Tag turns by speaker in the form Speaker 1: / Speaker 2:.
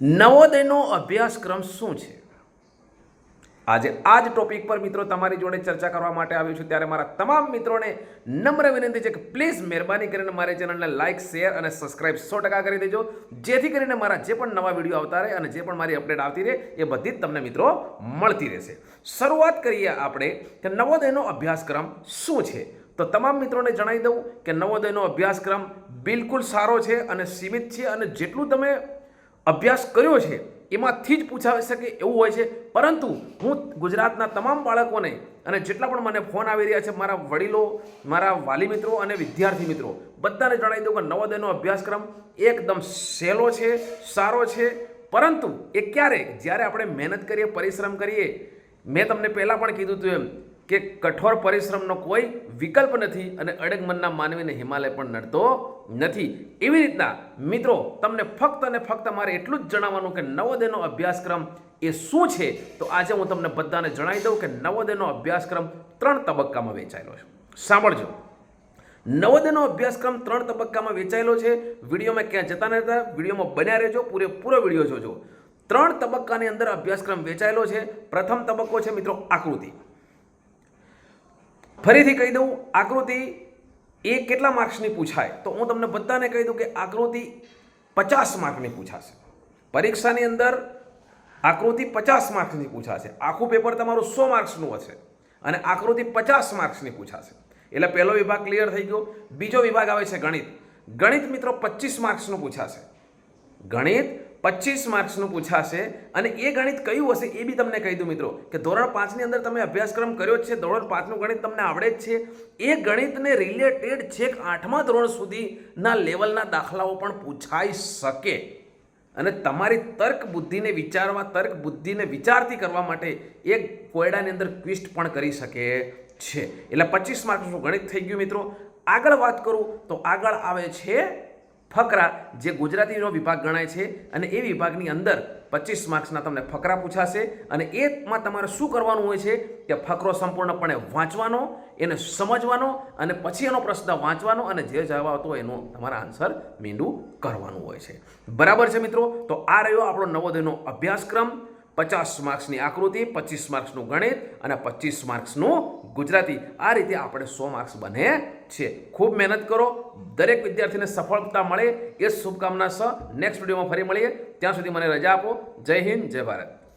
Speaker 1: નવોદયનો અભ્યાસક્રમ શું છે? આજે આ જ ટોપિક પર મિત્રો તમારી જોડે ચર્ચા કરવા માટે આવ્યો છું. ત્યારે મારા તમામ મિત્રોને નમ્ર વિનંતી છે કે પ્લીઝ મહેરબાની કરીને મારી ચેનલને લાઇક શેર અને સબસ્ક્રાઇબ સો ટકા કરી દેજો. જેથી કરીને મારા જે પણ નવા વીડિયો આવતા રહે અને જે પણ મારી અપડેટ આવતી રહે એ બધી જ તમને મિત્રો મળતી રહેશે. શરૂઆત કરીએ આપણે કે નવોદયનો અભ્યાસક્રમ શું છે? તો તમામ મિત્રોને જણાવી દઉં કે નવોદયનો અભ્યાસક્રમ બિલકુલ સારો છે અને સીમિત છે અને જેટલું તમે અભ્યાસ કર્યો છે, એમાંથી જ પૂછાવી શકે એવું હોય છે. પરંતુ હું ગુજરાતના તમામ બાળકોને અને જેટલા પણ મને ફોન આવી રહ્યા છે, મારા વડીલો, મારા વાલી મિત્રો અને વિદ્યાર્થી મિત્રો, બધાને જણાવી દઉં કે નવોદયનો અભ્યાસક્રમ એકદમ સહેલો છે, સારો છે. પરંતુ એ ક્યારે જ્યારે આપણે મહેનત કરીએ, પરિશ્રમ કરીએ, મેં તમને પહેલાં પણ કીધું હતું એમ કે કઠોર પરિશ્રમનો કોઈ વિકલ્પ નથી અને અડગ મનના માનવીને હિમાલય પણ નડતો નથી. એવી રીતના મિત્રો, તમને ફક્ત અને ફક્ત મારે એટલું જ જણાવવાનું કે નવોદયનો અભ્યાસક્રમ એ શું છે? તો આજે હું તમને બધાને જણાવી દઉં કે નવોદયનો અભ્યાસક્રમ ત્રણ તબક્કામાં વેચાયેલો છે. સાંભળજો. નવોદયનો અભ્યાસક્રમ ત્રણ તબક્કામાં વેચાયેલો છે. વિડીયોમાં ક્યાં જતા રહેતા વિડીયોમાં બન્યા રહેજો, પૂરેપૂરો વીડિયો જોજો. ત્રણ તબક્કાની અંદર અભ્યાસક્રમ વેચાયેલો છે. પ્રથમ તબક્કો છે મિત્રો આકૃતિ. ફરીથી કહી દઉં, આકૃતિ એ કેટલા માર્ક્સની પૂછાય? તો હું તમને બધાને કહી દઉં કે આકૃતિ પચાસ માર્કની પૂછાશે. પરીક્ષાની અંદર આકૃતિ પચાસ માર્ક્સની પૂછાશે. આખું પેપર તમારું સો માર્ક્સનું હશે અને આકૃતિ પચાસ માર્ક્સની પૂછાશે. એટલે પહેલો વિભાગ ક્લિયર થઈ ગયો. બીજો વિભાગ આવે છે ગણિત. ગણિત મિત્રો પચીસ માર્ક્સનું પૂછાશે. ગણિત પચીસ માર્ક્સનું પૂછાશે. અને એ ગણિત કયું હશે એ બી તમને કહી દઉં મિત્રો, કે ધોરણ પાંચની અંદર તમે અભ્યાસક્રમ કર્યો છે, ધોરણ પાંચનું ગણિત તમને આવડે જ છે. એ ગણિતને રિલેટેડ છેક આઠમા ધોરણ સુધીના લેવલના દાખલાઓ પણ પૂછાઈ શકે. અને તમારી તર્ક બુદ્ધિને વિચારવા, તર્ક બુદ્ધિને વિચારતી કરવા માટે એક કોયડાની અંદર ક્વિસ્ટ પણ કરી શકે છે. એટલે પચીસ માર્ક્સનું ગણિત થઈ ગયું મિત્રો. આગળ વાત કરું તો આગળ આવે છે ફકરા જે ગુજરાતીનો વિભાગ ગણાય છે અને એ વિભાગની અંદર પચીસ માર્ક્સના તમને ફકરા પૂછાશે અને એમાં તમારે શું કરવાનું હોય છે કે ફકરો સંપૂર્ણપણે વાંચવાનો, એને સમજવાનો અને પછી એનો પ્રશ્ન વાંચવાનો અને જે જવાબ આવતો એનો તમારા આન્સર મીંડું કરવાનું હોય છે. બરાબર છે મિત્રો? તો આ રહ્યો આપણો નવોદયનો અભ્યાસક્રમ. પચાસ માર્ક્સની આકૃતિ, પચીસ માર્ક્સનું ગણિત અને પચીસ માર્ક્સનું ગુજરાતી. આ રીતે આપણે સો માર્ક્સ બને છે. ખૂબ મહેનત કરો. દરેક વિદ્યાર્થીને સફળતા મળે. એ શુભકામના સહ. નેક્સ્ટ વિડીયોમાં ફરી મળીએ. ત્યાં સુધી મને રજા આપો. જય હિન્દ, જય ભારત.